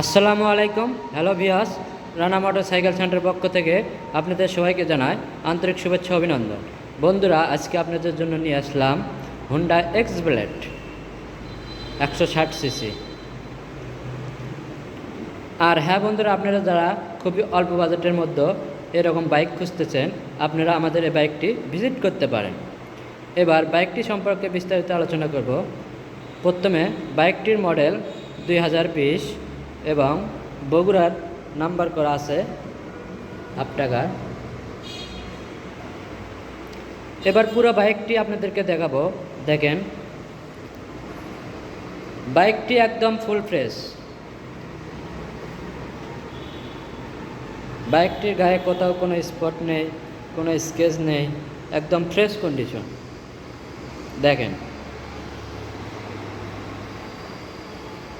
আসসালামু আলাইকুম। Hello Vyas Rana motor cycle সেন্টারের পক্ষ থেকে আপনাদের সবাইকে জানাই আন্তরিক শুভেচ্ছা অভিনন্দন। বন্ধুরা, আজকে আপনাদের জন্য নিয়ে আসলাম হুন্ডা এক্স ব্লেড একশো ষাট সিসি। আর হ্যাঁ বন্ধুরা, আপনারা যারা খুবই অল্প বাজেটের মধ্যে এরকম বাইক খুঁজতেছেন, আপনারা আমাদের এই বাইকটি ভিজিট করতে পারেন। এবার বাইকটি সম্পর্কে বিস্তারিত আলোচনা করব। প্রথমে বাইকটির মডেল দুই হাজার বিশ এবং বগুড়ার নাম্বার করা আছে আট টাকার এবার পুরো বাইকটি আপনাদেরকে দেখাবো। দেখেন, বাইকটি একদম ফুল ফ্রেশ বাইকটির গায়ে কোথাও কোনো স্পট নেই, কোনো স্কেচ নেই, একদম ফ্রেশ কন্ডিশন দেখেন।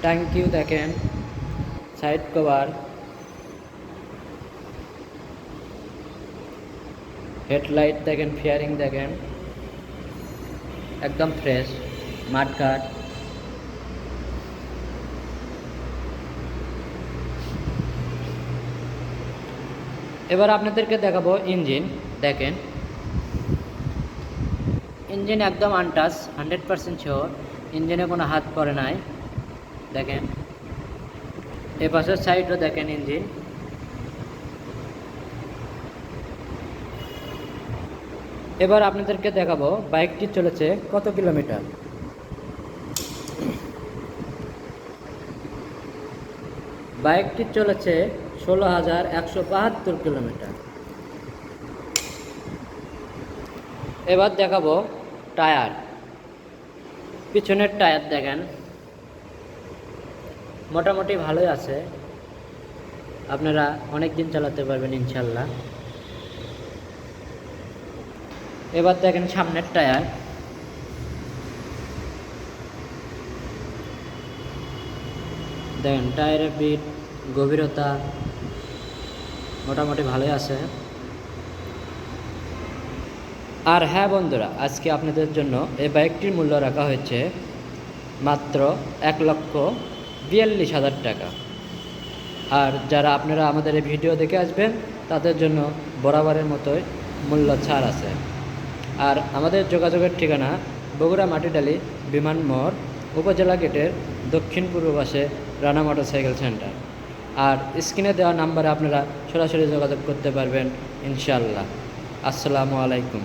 ট্যাঙ্কিও দেখেন। সাইড কভার, হেডলাইট দেখেন, ফিয়ারিং দেখেন, একদম ফ্রেশ মাঠঘাট এবার আপনাদেরকে দেখাবো ইঞ্জিন, দেখেন। ইঞ্জিন একদম আনটাচ হান্ড্রেড পারসেন্ট শিওর ইঞ্জিনে কোনো হাত পড়ে নাই, দেখেন। এ পাশের সাইডও দেখেন ইঞ্জিন। এবার আপনাদেরকে দেখাবো বাইকটি চলেছে কত কিলোমিটার। বাইকটি চলেছে ষোলো হাজার একশো বাহাত্তর কিলোমিটার। এবার দেখাবো টায়ার। পিছনের টায়ার দেখেন। মোটামুটি ভালোই আছে। আপনারা অনেক দিন চালাতে পারবেন ইনশাল্লাহ। এবার দেখেন সামনের টায়ার। দেখেন টায়ারের বিট, গভীরতা মোটামুটি ভালোই আছে। আর হ্যাঁ বন্ধুরা, আজকে আপনাদের জন্য এই বাইকটির মূল্য রাখা হয়েছে মাত্র এক লক্ষ বিয়াল্লিশ হাজার টাকা। আর যারা আপনারা আমাদের এই ভিডিও দেখে আসবেন, তাদের জন্য বরাবরের মতোই মূল্য ছাড় আছে। আর আমাদের যোগাযোগের ঠিকানা বগুড়া মাটিডালি বিমান মোড়, উপজেলা গেটের দক্ষিণ পূর্ব পাশে রানা মোটরসাইকেল সেন্টার। আর স্ক্রিনে দেওয়া নাম্বারে আপনারা সরাসরি যোগাযোগ করতে পারবেন ইনশাল্লাহ আসসালামু আলাইকুম।